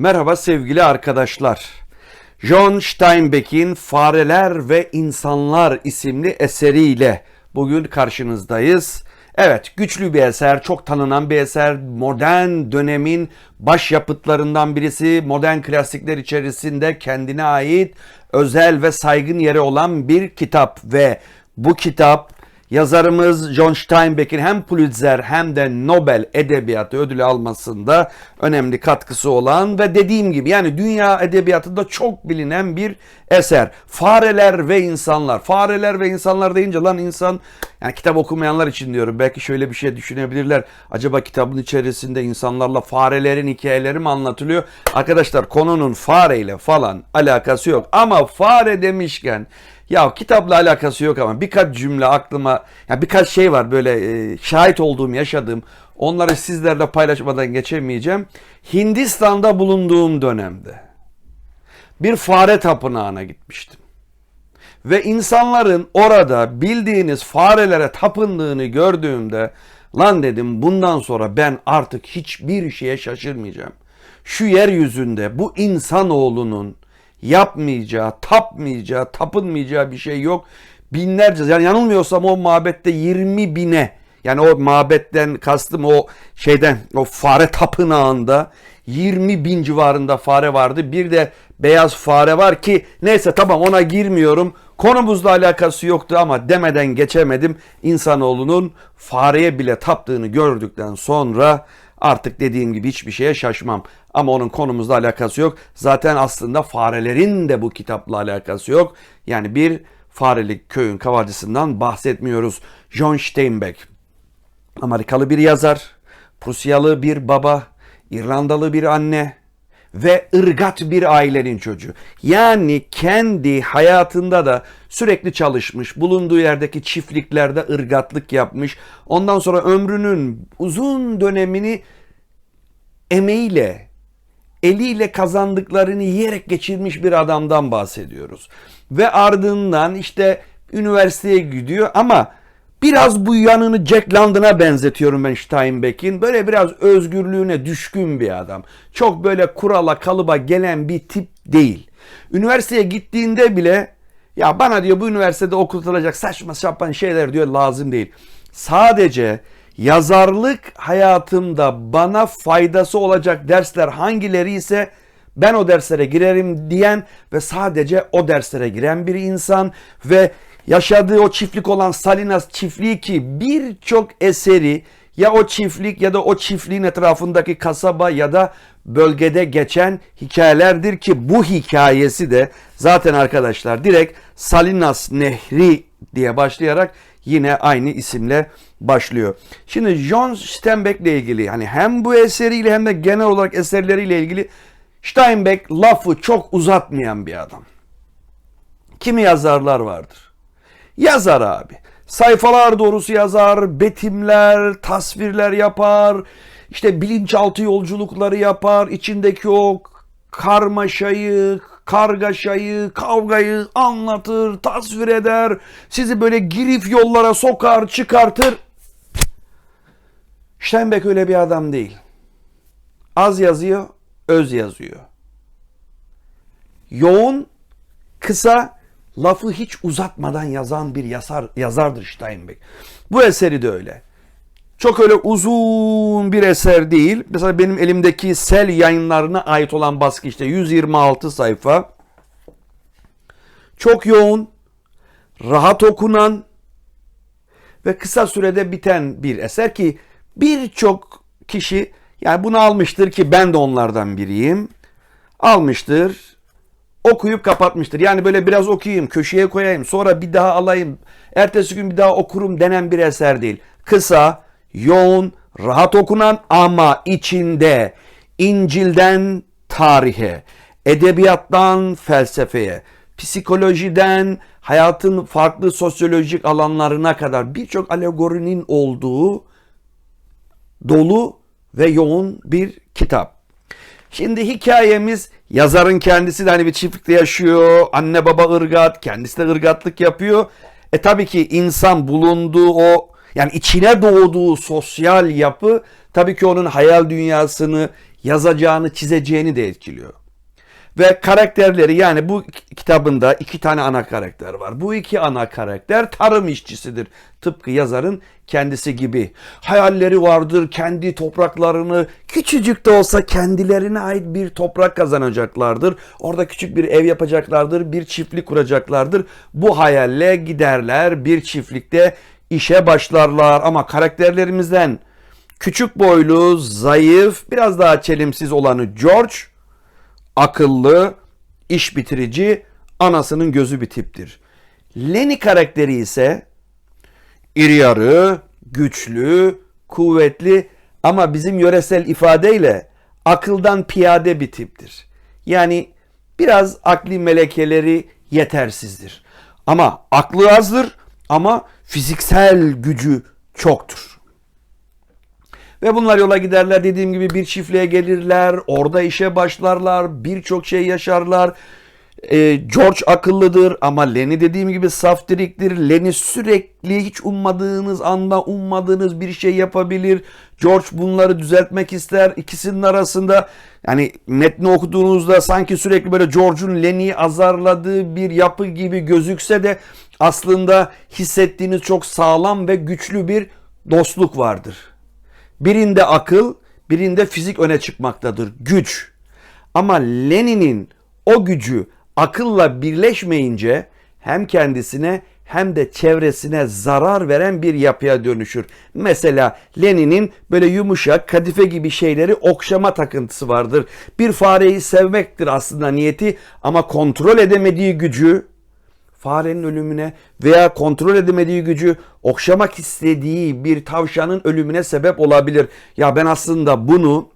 Merhaba sevgili arkadaşlar. John Steinbeck'in Fareler ve İnsanlar isimli eseriyle bugün karşınızdayız. Evet, güçlü bir eser, çok tanınan bir eser, modern dönemin başyapıtlarından birisi, modern klasikler içerisinde kendine ait özel ve saygın yeri olan bir kitap ve bu kitap Yazarımız John Steinbeck'in hem Pulitzer hem de Nobel Edebiyatı ödülü almasında önemli katkısı olan ve dediğim gibi yani dünya edebiyatında çok bilinen bir eser. Fareler ve insanlar. Fareler ve insanlar deyince lan insan yani kitap okumayanlar için diyorum. Belki şöyle bir şey düşünebilirler. Acaba kitabın içerisinde insanlarla farelerin hikayeleri mi anlatılıyor? Arkadaşlar konunun fareyle falan alakası yok. Ama fare demişken ya kitapla alakası yok ama birkaç cümle aklıma, ya birkaç şey var böyle e, şahit olduğum, yaşadığım. Onları sizlerle paylaşmadan geçemeyeceğim. Hindistan'da bulunduğum dönemde bir fare tapınağına gitmiştim. Ve insanların orada bildiğiniz farelere tapındığını gördüğümde lan dedim bundan sonra ben artık hiçbir şeye şaşırmayacağım. Şu yeryüzünde bu insanoğlunun yapmayacağı, tapmayacağı, tapınmayacağı bir şey yok. Binlerce yani yanılmıyorsam o mabette 20 bine yani o mabetten kastım o şeyden o fare tapınağında 20 bin civarında fare vardı. Bir de beyaz fare var ki neyse tamam ona girmiyorum. Konumuzla alakası yoktu ama demeden geçemedim. İnsanoğlunun fareye bile taptığını gördükten sonra artık dediğim gibi hiçbir şeye şaşmam. Ama onun konumuzla alakası yok. Zaten aslında farelerin de bu kitapla alakası yok. Yani bir farelik köyün kavalcısından bahsetmiyoruz. John Steinbeck. Amerikalı bir yazar, Prusyalı bir baba, İrlandalı bir anne ve ırgat bir ailenin çocuğu. Yani kendi hayatında da sürekli çalışmış, bulunduğu yerdeki çiftliklerde ırgatlık yapmış. Ondan sonra ömrünün uzun dönemini emeğiyle, eliyle kazandıklarını yiyerek geçirmiş bir adamdan bahsediyoruz. Ve ardından işte üniversiteye gidiyor ama biraz bu yanını Jack London'a benzetiyorum ben Steinbeck'in. Böyle biraz özgürlüğüne düşkün bir adam. Çok böyle kurala kalıba gelen bir tip değil. Üniversiteye gittiğinde bile ya bana diyor bu üniversitede okutulacak saçma sapan şeyler diyor lazım değil. Sadece yazarlık hayatımda bana faydası olacak dersler hangileri ise ben o derslere girerim diyen ve sadece o derslere giren bir insan ve yaşadığı o çiftlik olan Salinas çiftliği ki birçok eseri ya o çiftlik ya da o çiftliğin etrafındaki kasaba ya da bölgede geçen hikayelerdir ki bu hikayesi de zaten arkadaşlar direkt Salinas Nehri diye başlayarak yine aynı isimle başlıyor. Şimdi John Steinbeck ile ilgili hani hem bu eseriyle hem de genel olarak eserleriyle ilgili Steinbeck lafı çok uzatmayan bir adam. Kimi yazarlar vardır. Yazar abi. Sayfalar doğrusu yazar, betimler, tasvirler yapar, işte bilinçaltı yolculukları yapar, içindeki o karmaşayı, kargaşayı, kavgayı anlatır, tasvir eder, sizi böyle girif yollara sokar, çıkartır. Steinbeck öyle bir adam değil. Az yazıyor, öz yazıyor. Yoğun, kısa, lafı hiç uzatmadan yazan bir yazar, yazardır Steinbeck. Bu eseri de öyle. Çok öyle uzun bir eser değil. Mesela benim elimdeki Sel yayınlarına ait olan baskı işte 126 sayfa. Çok yoğun, rahat okunan ve kısa sürede biten bir eser ki birçok kişi yani bunu almıştır ki ben de onlardan biriyim. Almıştır, okuyup kapatmıştır. Yani böyle biraz okuyayım, köşeye koyayım, sonra bir daha alayım, ertesi gün bir daha okurum denen bir eser değil. Kısa, yoğun, rahat okunan ama içinde İncil'den tarihe, edebiyattan felsefeye, psikolojiden hayatın farklı sosyolojik alanlarına kadar birçok alegorinin olduğu dolu ve yoğun bir kitap. Şimdi hikayemiz yazarın kendisi de hani bir çiftlikte yaşıyor. Anne baba ırgat, kendisi de ırgatlık yapıyor. E tabii ki insan bulunduğu o yani içine doğduğu sosyal yapı tabii ki onun hayal dünyasını yazacağını, çizeceğini de etkiliyor. Ve karakterleri yani bu kitabında iki tane ana karakter var. Bu iki ana karakter tarım işçisidir. Tıpkı yazarın kendisi gibi. Hayalleri vardır, kendi topraklarını küçücük de olsa kendilerine ait bir toprak kazanacaklardır. Orada küçük bir ev yapacaklardır, bir çiftlik kuracaklardır. Bu hayalle giderler, bir çiftlikte işe başlarlar. Ama karakterlerimizden küçük boylu, zayıf, biraz daha çelimsiz olanı George akıllı, iş bitirici, anasının gözü bir tiptir. Lenny karakteri ise iri yarı, güçlü, kuvvetli ama bizim yöresel ifadeyle akıldan piyade bir tiptir. Yani biraz akli melekeleri yetersizdir. Ama aklı azdır ama fiziksel gücü çoktur. Ve bunlar yola giderler dediğim gibi bir çiftliğe gelirler. Orada işe başlarlar. Birçok şey yaşarlar. Ee, George akıllıdır ama Lenny dediğim gibi saftiriktir. Lenny sürekli hiç ummadığınız anda ummadığınız bir şey yapabilir. George bunları düzeltmek ister. İkisinin arasında yani metni okuduğunuzda sanki sürekli böyle George'un Lenny'yi azarladığı bir yapı gibi gözükse de aslında hissettiğiniz çok sağlam ve güçlü bir dostluk vardır. Birinde akıl, birinde fizik öne çıkmaktadır. Güç. Ama Lenin'in o gücü akılla birleşmeyince hem kendisine hem de çevresine zarar veren bir yapıya dönüşür. Mesela Lenin'in böyle yumuşak kadife gibi şeyleri okşama takıntısı vardır. Bir fareyi sevmektir aslında niyeti ama kontrol edemediği gücü farenin ölümüne veya kontrol edemediği gücü okşamak istediği bir tavşanın ölümüne sebep olabilir. Ya ben aslında bunu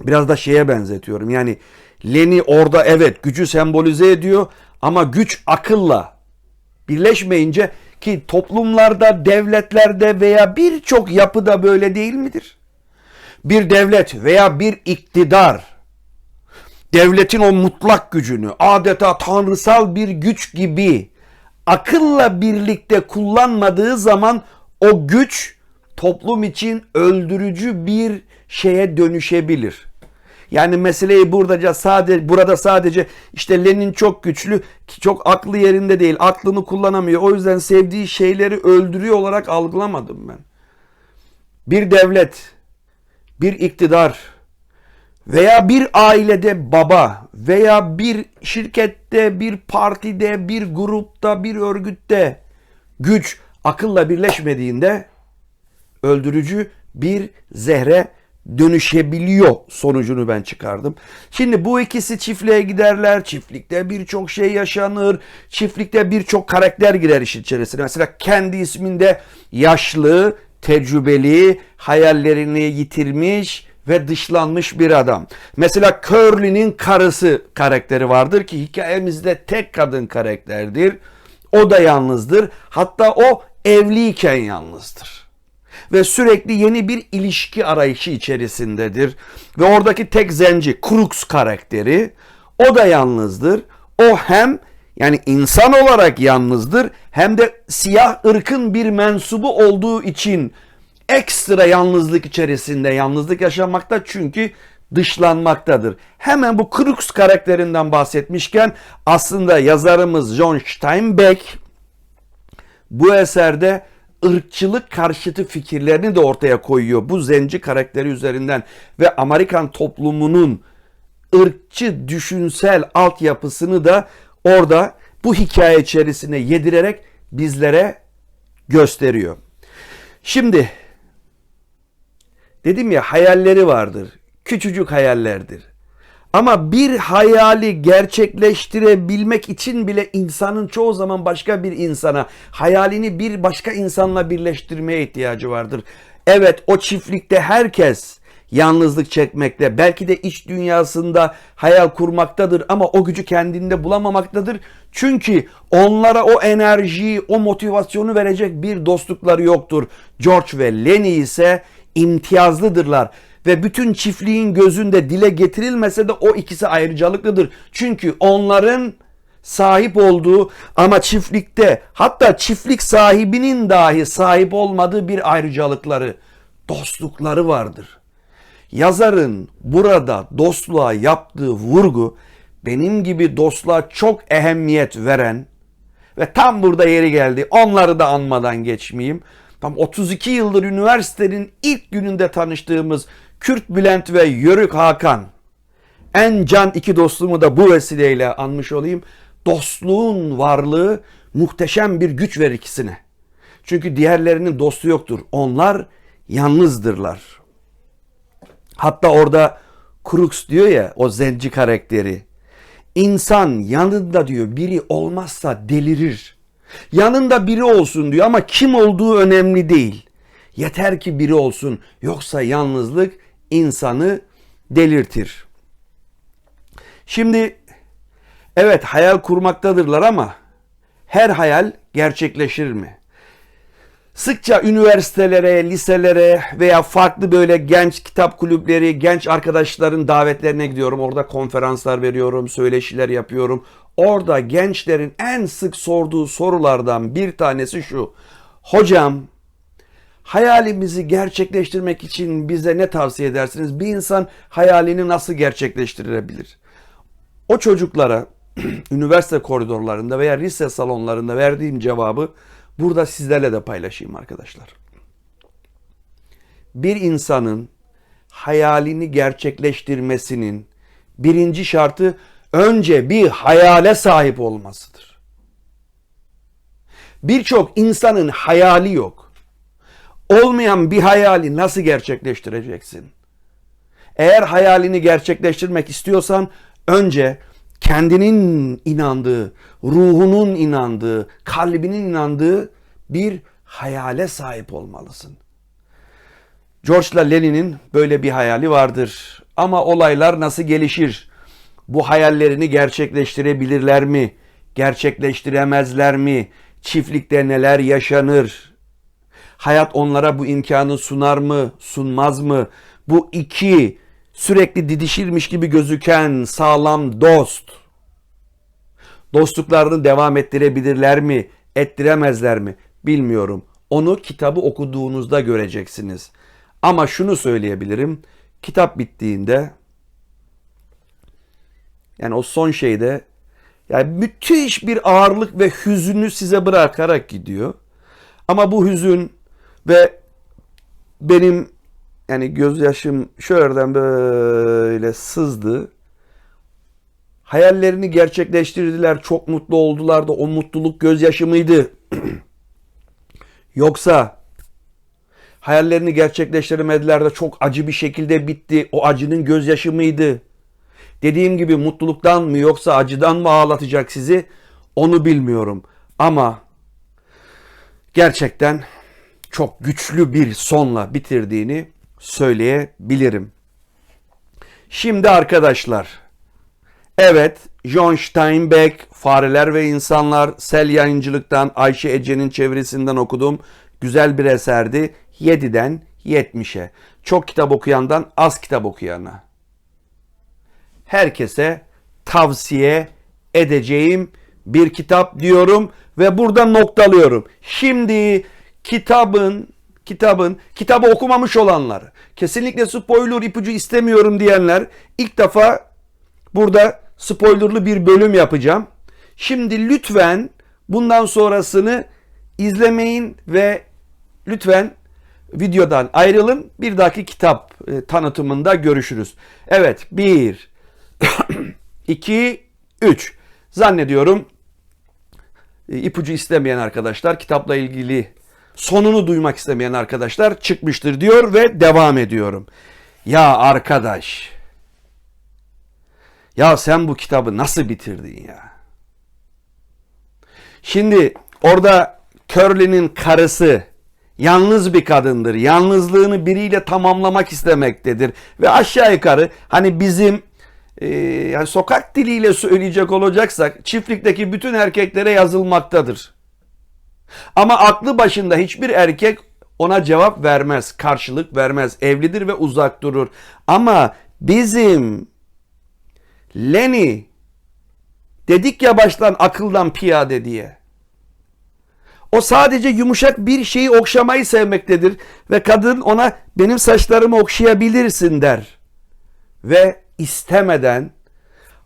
biraz da şeye benzetiyorum. Yani Leni orada evet gücü sembolize ediyor ama güç akılla birleşmeyince ki toplumlarda, devletlerde veya birçok yapıda böyle değil midir? Bir devlet veya bir iktidar devletin o mutlak gücünü adeta tanrısal bir güç gibi akılla birlikte kullanmadığı zaman o güç toplum için öldürücü bir şeye dönüşebilir. Yani meseleyi buradaca sadece burada sadece işte Lenin çok güçlü, çok aklı yerinde değil, aklını kullanamıyor. O yüzden sevdiği şeyleri öldürüyor olarak algılamadım ben. Bir devlet, bir iktidar, veya bir ailede baba veya bir şirkette, bir partide, bir grupta, bir örgütte güç akılla birleşmediğinde öldürücü bir zehre dönüşebiliyor sonucunu ben çıkardım. Şimdi bu ikisi çiftliğe giderler. Çiftlikte birçok şey yaşanır. Çiftlikte birçok karakter girer işin içerisine. Mesela kendi isminde yaşlı, tecrübeli, hayallerini yitirmiş, ve dışlanmış bir adam. Mesela Curly'nin karısı karakteri vardır ki hikayemizde tek kadın karakterdir. O da yalnızdır. Hatta o evliyken yalnızdır. Ve sürekli yeni bir ilişki arayışı içerisindedir. Ve oradaki tek zenci Crooks karakteri o da yalnızdır. O hem yani insan olarak yalnızdır hem de siyah ırkın bir mensubu olduğu için ekstra yalnızlık içerisinde yalnızlık yaşamakta çünkü dışlanmaktadır. Hemen bu Crux karakterinden bahsetmişken aslında yazarımız John Steinbeck bu eserde ırkçılık karşıtı fikirlerini de ortaya koyuyor bu zenci karakteri üzerinden ve Amerikan toplumunun ırkçı düşünsel altyapısını da orada bu hikaye içerisine yedirerek bizlere gösteriyor. Şimdi Dedim ya hayalleri vardır. Küçücük hayallerdir. Ama bir hayali gerçekleştirebilmek için bile insanın çoğu zaman başka bir insana, hayalini bir başka insanla birleştirmeye ihtiyacı vardır. Evet o çiftlikte herkes yalnızlık çekmekte, belki de iç dünyasında hayal kurmaktadır ama o gücü kendinde bulamamaktadır. Çünkü onlara o enerjiyi, o motivasyonu verecek bir dostlukları yoktur. George ve Lenny ise imtiyazlıdırlar ve bütün çiftliğin gözünde dile getirilmese de o ikisi ayrıcalıklıdır. Çünkü onların sahip olduğu ama çiftlikte hatta çiftlik sahibinin dahi sahip olmadığı bir ayrıcalıkları, dostlukları vardır. Yazarın burada dostluğa yaptığı vurgu benim gibi dostluğa çok ehemmiyet veren ve tam burada yeri geldi. Onları da anmadan geçmeyeyim. Tam 32 yıldır üniversitenin ilk gününde tanıştığımız Kürt Bülent ve Yörük Hakan. En can iki dostumu da bu vesileyle anmış olayım. Dostluğun varlığı muhteşem bir güç verir ikisine. Çünkü diğerlerinin dostu yoktur. Onlar yalnızdırlar. Hatta orada Crux diyor ya o zenci karakteri. İnsan yanında diyor biri olmazsa delirir. Yanında biri olsun diyor ama kim olduğu önemli değil. Yeter ki biri olsun yoksa yalnızlık insanı delirtir. Şimdi evet hayal kurmaktadırlar ama her hayal gerçekleşir mi? Sıkça üniversitelere, liselere veya farklı böyle genç kitap kulüpleri, genç arkadaşların davetlerine gidiyorum. Orada konferanslar veriyorum, söyleşiler yapıyorum. Orada gençlerin en sık sorduğu sorulardan bir tanesi şu. Hocam, hayalimizi gerçekleştirmek için bize ne tavsiye edersiniz? Bir insan hayalini nasıl gerçekleştirebilir? O çocuklara üniversite koridorlarında veya lise salonlarında verdiğim cevabı burada sizlerle de paylaşayım arkadaşlar. Bir insanın hayalini gerçekleştirmesinin birinci şartı önce bir hayale sahip olmasıdır. Birçok insanın hayali yok. Olmayan bir hayali nasıl gerçekleştireceksin? Eğer hayalini gerçekleştirmek istiyorsan önce kendinin inandığı, ruhunun inandığı, kalbinin inandığı bir hayale sahip olmalısın. George Lenin'in böyle bir hayali vardır. Ama olaylar nasıl gelişir? Bu hayallerini gerçekleştirebilirler mi? Gerçekleştiremezler mi? Çiftlikte neler yaşanır? Hayat onlara bu imkanı sunar mı, sunmaz mı? Bu iki sürekli didişirmiş gibi gözüken sağlam dost. Dostluklarını devam ettirebilirler mi, ettiremezler mi bilmiyorum. Onu kitabı okuduğunuzda göreceksiniz. Ama şunu söyleyebilirim. Kitap bittiğinde yani o son şeyde yani müthiş bir ağırlık ve hüzünü size bırakarak gidiyor. Ama bu hüzün ve benim yani gözyaşım şuradan böyle sızdı. Hayallerini gerçekleştirdiler, çok mutlu oldular da o mutluluk gözyaşı mıydı? Yoksa hayallerini gerçekleştiremediler de çok acı bir şekilde bitti. O acının gözyaşı mıydı? Dediğim gibi mutluluktan mı yoksa acıdan mı ağlatacak sizi? Onu bilmiyorum. Ama gerçekten çok güçlü bir sonla bitirdiğini söyleyebilirim. Şimdi arkadaşlar, evet John Steinbeck, Fareler ve İnsanlar, Sel Yayıncılık'tan Ayşe Ece'nin çevirisinden okudum. Güzel bir eserdi. 7'den 70'e. Çok kitap okuyandan az kitap okuyana. Herkese tavsiye edeceğim bir kitap diyorum ve burada noktalıyorum. Şimdi kitabın kitabın, kitabı okumamış olanlar, kesinlikle spoiler ipucu istemiyorum diyenler ilk defa burada spoilerlı bir bölüm yapacağım. Şimdi lütfen bundan sonrasını izlemeyin ve lütfen videodan ayrılın. Bir dahaki kitap e, tanıtımında görüşürüz. Evet 1, 2, 3. Zannediyorum e, ipucu istemeyen arkadaşlar kitapla ilgili sonunu duymak istemeyen arkadaşlar çıkmıştır diyor ve devam ediyorum. Ya arkadaş. Ya sen bu kitabı nasıl bitirdin ya? Şimdi orada Curly'nin karısı yalnız bir kadındır. Yalnızlığını biriyle tamamlamak istemektedir. Ve aşağı yukarı hani bizim e, yani sokak diliyle söyleyecek olacaksak çiftlikteki bütün erkeklere yazılmaktadır. Ama aklı başında hiçbir erkek ona cevap vermez, karşılık vermez. Evlidir ve uzak durur. Ama bizim Lenny dedik ya baştan akıldan piyade diye. O sadece yumuşak bir şeyi okşamayı sevmektedir ve kadın ona benim saçlarımı okşayabilirsin der. Ve istemeden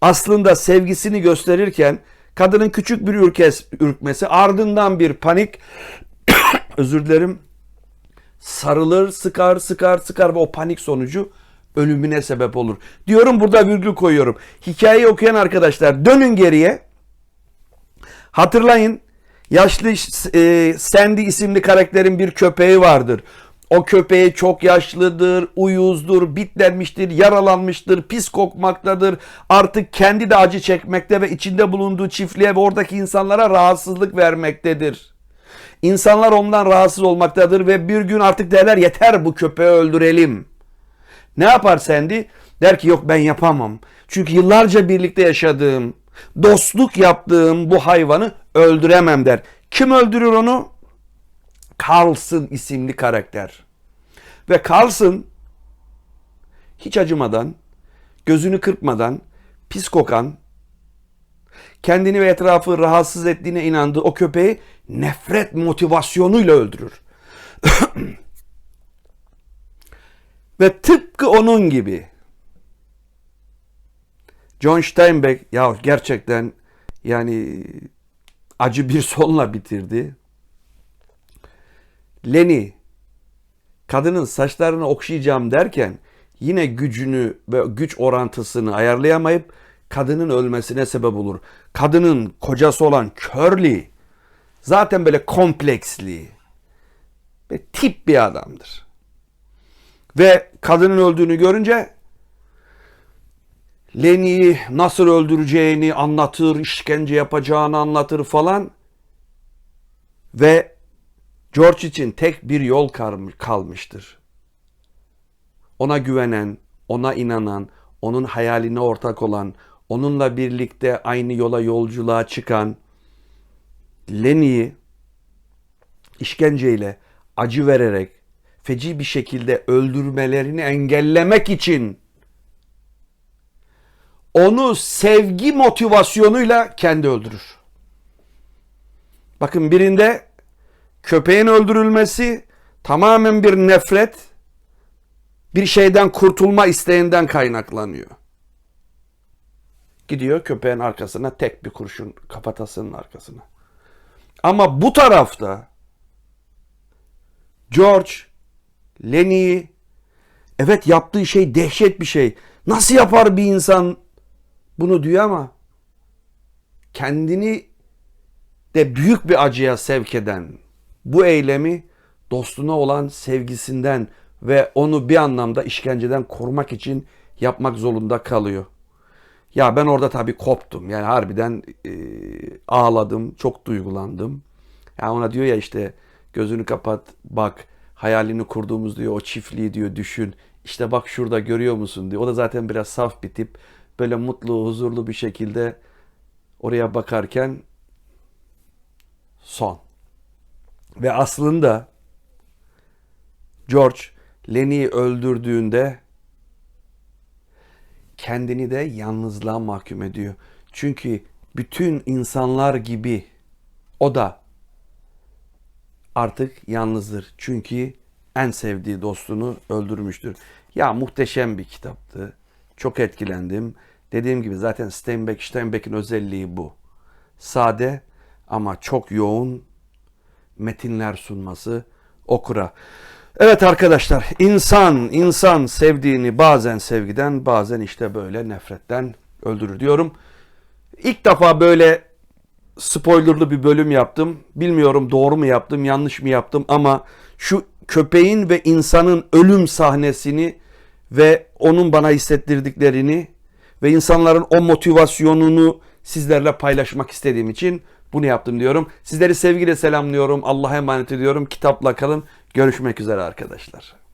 aslında sevgisini gösterirken kadının küçük bir ürkes, ürkmesi ardından bir panik özür dilerim sarılır sıkar sıkar sıkar ve o panik sonucu ölümüne sebep olur. Diyorum burada virgül koyuyorum. Hikayeyi okuyan arkadaşlar dönün geriye. Hatırlayın yaşlı e, Sandy isimli karakterin bir köpeği vardır. O köpeği çok yaşlıdır, uyuzdur, bitlenmiştir, yaralanmıştır, pis kokmaktadır. Artık kendi de acı çekmekte ve içinde bulunduğu çiftliğe ve oradaki insanlara rahatsızlık vermektedir. İnsanlar ondan rahatsız olmaktadır ve bir gün artık derler yeter bu köpeği öldürelim. Ne yapar Sandy? Der ki yok ben yapamam. Çünkü yıllarca birlikte yaşadığım, dostluk yaptığım bu hayvanı öldüremem der. Kim öldürür onu? Carlson isimli karakter. Ve Carlson hiç acımadan, gözünü kırpmadan, pis kokan, kendini ve etrafı rahatsız ettiğine inandığı o köpeği nefret motivasyonuyla öldürür. ve tıpkı onun gibi John Steinbeck ya gerçekten yani acı bir sonla bitirdi. Lenny kadının saçlarını okşayacağım derken yine gücünü ve güç orantısını ayarlayamayıp kadının ölmesine sebep olur. Kadının kocası olan Curly zaten böyle kompleksli ve tip bir adamdır. Ve kadının öldüğünü görünce Lenny'i nasıl öldüreceğini anlatır, işkence yapacağını anlatır falan. Ve George için tek bir yol kalmıştır. Ona güvenen, ona inanan, onun hayaline ortak olan, onunla birlikte aynı yola yolculuğa çıkan Lenny'i işkenceyle, acı vererek, feci bir şekilde öldürmelerini engellemek için onu sevgi motivasyonuyla kendi öldürür. Bakın birinde köpeğin öldürülmesi tamamen bir nefret, bir şeyden kurtulma isteğinden kaynaklanıyor. Gidiyor köpeğin arkasına tek bir kurşun kafatasının arkasına. Ama bu tarafta George Lenny'i evet yaptığı şey dehşet bir şey. Nasıl yapar bir insan bunu diyor ama kendini de büyük bir acıya sevk eden bu eylemi dostuna olan sevgisinden ve onu bir anlamda işkenceden korumak için yapmak zorunda kalıyor. Ya ben orada tabii koptum. Yani harbiden e, ağladım, çok duygulandım. Ya yani ona diyor ya işte gözünü kapat, bak hayalini kurduğumuz diyor o çiftliği diyor düşün. İşte bak şurada görüyor musun diyor. O da zaten biraz saf bir tip. Böyle mutlu, huzurlu bir şekilde oraya bakarken son. Ve aslında George Lenny'i öldürdüğünde kendini de yalnızlığa mahkum ediyor. Çünkü bütün insanlar gibi o da artık yalnızdır. Çünkü en sevdiği dostunu öldürmüştür. Ya muhteşem bir kitaptı. Çok etkilendim. Dediğim gibi zaten Steinbeck, Steinbeck'in özelliği bu. Sade ama çok yoğun metinler sunması okura. Evet arkadaşlar insan insan sevdiğini bazen sevgiden bazen işte böyle nefretten öldürür diyorum. İlk defa böyle spoilerlı bir bölüm yaptım. Bilmiyorum doğru mu yaptım yanlış mı yaptım ama şu köpeğin ve insanın ölüm sahnesini ve onun bana hissettirdiklerini ve insanların o motivasyonunu sizlerle paylaşmak istediğim için bunu yaptım diyorum. Sizleri sevgiyle selamlıyorum. Allah'a emanet ediyorum. Kitapla kalın. Görüşmek üzere arkadaşlar.